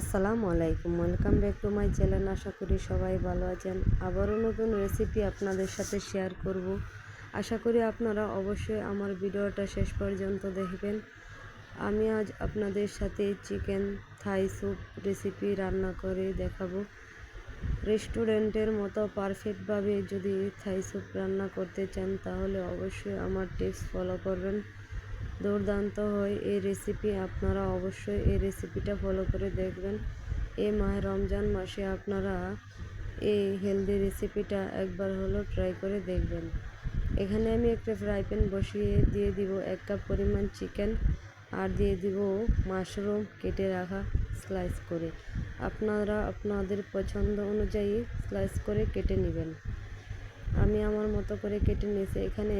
আসসালামু আলাইকুম, welcome back to my channel. আশা করি সবাই ভালো আছেন। আবারও নতুন রেসিপি আপনাদের সাথে শেয়ার করব। আশা করি আপনারা অবশ্যই আমার ভিডিওটা শেষ পর্যন্ত দেখবেন। আমি আজ আপনাদের সাথে চিকেন থাই স্যুপ রেসিপি রান্না করে দেখাবো। রেস্টুরেন্টের মতো পারফেক্টভাবে যদি থাই স্যুপ রান্না করতে চান, তাহলে অবশ্যই আমার টিপস ফলো করবেন। দুর্দান্ত হয় এই রেসিপি আপনারা অবশ্যই এই রেসিপিটা ফলো করে দেখবেন। এই মাহে রমজান মাসে আপনারা এই হেলদি রেসিপিটা একবার হলো ট্রাই করে দেখবেন। এখানে আমি একটা ফ্রাই প্যান বসিয়ে দিয়ে দিব এক কাপ পরিমাণ চিকেন আর দিয়ে দিব মাশরুম কেটে রাখা স্লাইস করে। আপনারা আপনাদের পছন্দ অনুযায়ী স্লাইস করে কেটে নেবেন। আমি আমার মতো করে কেটে নিয়েছি। এখানে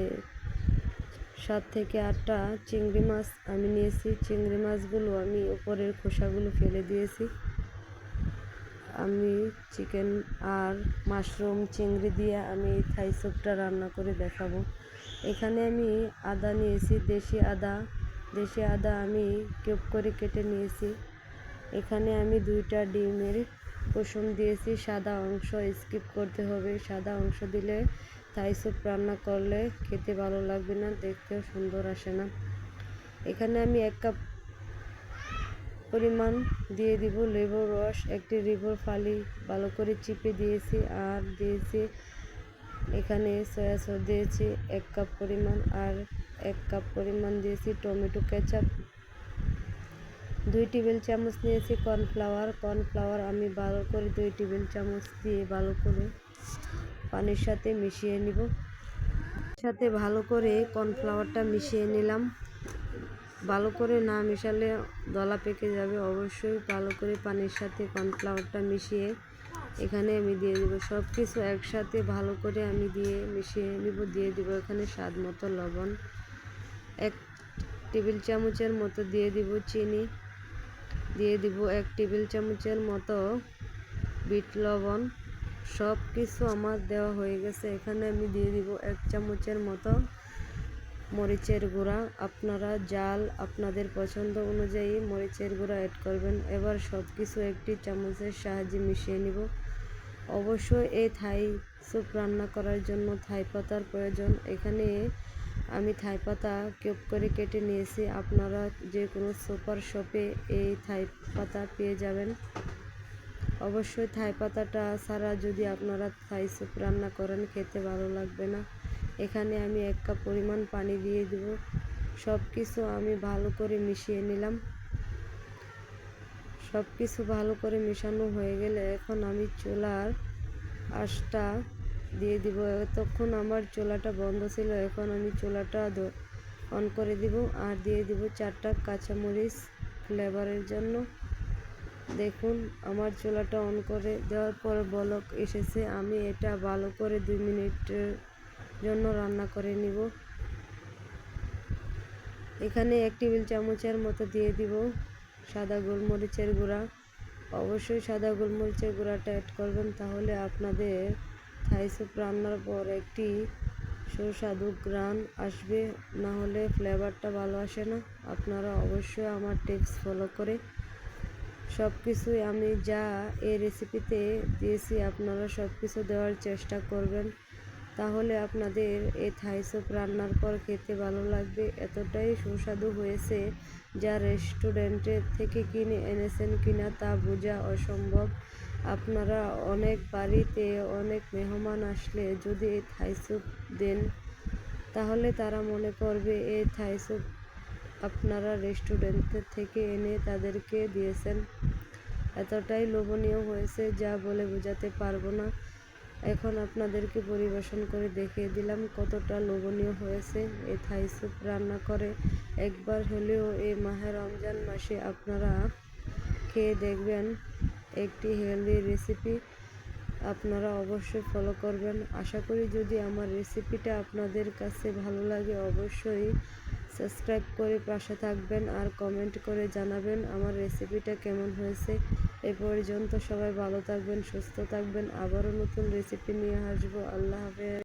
সাত থেকে আটটা চিংড়ি মাছ আমি নিয়েছি। চিংড়ি মাছগুলো আমি উপরের খোসাগুলো ফেলে দিয়েছি। আমি চিকেন আর মাশরুম চিংড়ি দিয়ে আমি থাই স্যুপটা রান্না করে দেখাবো। এখানে আমি আদা নিয়েছি, দেশি আদা। দেশি আদা আমি কিউব করে কেটে নিয়েছি। এখানে আমি দুইটা ডিমের কুসুম দিয়েছি। সাদা অংশ স্কিপ করতে হবে। সাদা অংশ দিলে থাই স্যুপ রান্না করলে খেতে ভালো লাগবে না, দেখতেও সুন্দর আসে না। এখানে আমি এক কাপ পরিমাণ দিয়ে দিব লেবুর রস, একটি লেবুর ফালি ভালো করে চিপে দিয়েছি আর দিয়েছি এখানে সয়া সস দিয়েছি এক কাপ পরিমাণ আর এক কাপ পরিমাণ দিয়েছি টমেটো কেচাপ। দুই টেবিল চামচ নিয়েছি কর্নফ্লাওয়ার কর্নফ্লাওয়ার আমি ভালো করে দুই টেবিল চামচ দিয়ে ভালো করে পানির সাথে মিশিয়ে নিব। সাথে ভালো করে কর্নফ্লাওয়ারটা মিশিয়ে নিলাম। ভালো করে না মিশালে দলা পেকে যাবে। অবশ্যই ভালো করে পানির সাথে কর্নফ্লাওয়ারটা মিশিয়ে এখানে আমি দিয়ে দিব। সব কিছু একসাথে ভালো করে আমি দিয়ে মিশিয়ে নিব। দিয়ে দিব এখানে স্বাদ মতো লবণ। এক টেবিল চামচের মতো দিয়ে দিব চিনি। দিয়ে দিব এক টেবিল চামচের মতো বিট লবণ। সব কিছু আমার দেওয়া হয়ে গেছে। এখানে আমি দিয়ে দিব এক চামচের মতো মরিচের গুঁড়া। আপনারা জাল আপনাদের পছন্দ অনুযায়ী মরিচের গুঁড়া অ্যাড করবেন। এবার সব কিছু একটি চামচের সাহায্যে মিশিয়ে নিব। অবশ্যই এই থাই স্যুপ রান্না করার জন্য থাই পাতার প্রয়োজন। এখানে আমি থাই পাতা কিউব করে কেটে নিয়েছি। আপনারা যে কোনো সুপার শপে এই থাই পাতা পেয়ে যাবেন। অবশ্যই থাই পাতাটা ছাড়া যদি আপনারা থাই স্যুপ রান্না করেন, খেতে ভালো লাগবে না। এখানে আমি এক কাপ পরিমাণ পানি দিয়ে দেব। সব কিছু আমি ভালো করে মিশিয়ে নিলাম। সব কিছু ভালো করে মেশানো হয়ে গেলে এখন আমি চুলার আঁশটা দিয়ে দিব। তখন আমার চুলাটা বন্ধ ছিল, এখন আমি চুলাটা অন করে দিব। আর দিয়ে দিব চারটা কাঁচামরিচ ফ্লেভারের জন্য। দেখুন, আমার চুলাটা অন করে দেওয়ার পর বলক এসেছে। আমি এটা ভালো করে দুই মিনিটের জন্য রান্না করে নিব। এখানে এক টেবিল চামচের মতো দিয়ে দিব সাদা গোলমরিচের গুঁড়া। অবশ্যই সাদা গোলমরিচের গুঁড়াটা অ্যাড করবেন, তাহলে আপনাদের থাই স্যুপ রান্নার পর একটি সুস্বাদু গ্রান আসবে। না হলে ফ্লেভারটা ভালো আসে না। আপনারা অবশ্যই আমার টিপস ফলো করে সব কিছুই আমি যা এই রেসিপিতে দিয়েছি, আপনারা সব কিছু দেওয়ার চেষ্টা করবেন। তাহলে আপনাদের এই থাই রান্নার পর খেতে ভালো লাগবে। এতটাই সুস্বাদু হয়েছে যা রেস্টুরেন্টের থেকে কিনে এনেছেন কিনা তা বোঝা অসম্ভব। আপনারা অনেক বাড়িতে অনেক মেহমান আসলে যদি এই থাই স্যুপ দেন, তাহলে তারা মনে করবে এই থাই স্যুপ আপনারা রেস্টুরেন্টের থেকে এনে তাদেরকে দিয়েছেন। এতটাই লোভনীয় হয়েছে, যা বলে বোঝাতে পারব না। এখন আপনাদেরকে পরিবেশন করে দেখিয়ে দিলাম কতটা লোভনীয় হয়েছে। এই থাই স্যুপ রান্না করে একবার হলেও এই মাহে রমজান মাসে আপনারা খেয়ে দেখবেন একটি হেলদি রেসিপি আপনারা অবশ্যই ফলো করবেন। আশা করি যদি আমার রেসিপিটা আপনাদের কাছে ভালো লাগে, অবশ্যই সাবস্ক্রাইব করে পাশে থাকবেন আর কমেন্ট করে জানাবেন আমার রেসিপিটা কেমন হয়েছে। এ পর্যন্ত সবাই ভালো থাকবেন, সুস্থ থাকবেন। আবারও নতুন রেসিপি নিয়ে আসব। আল্লাহ হাফেজ।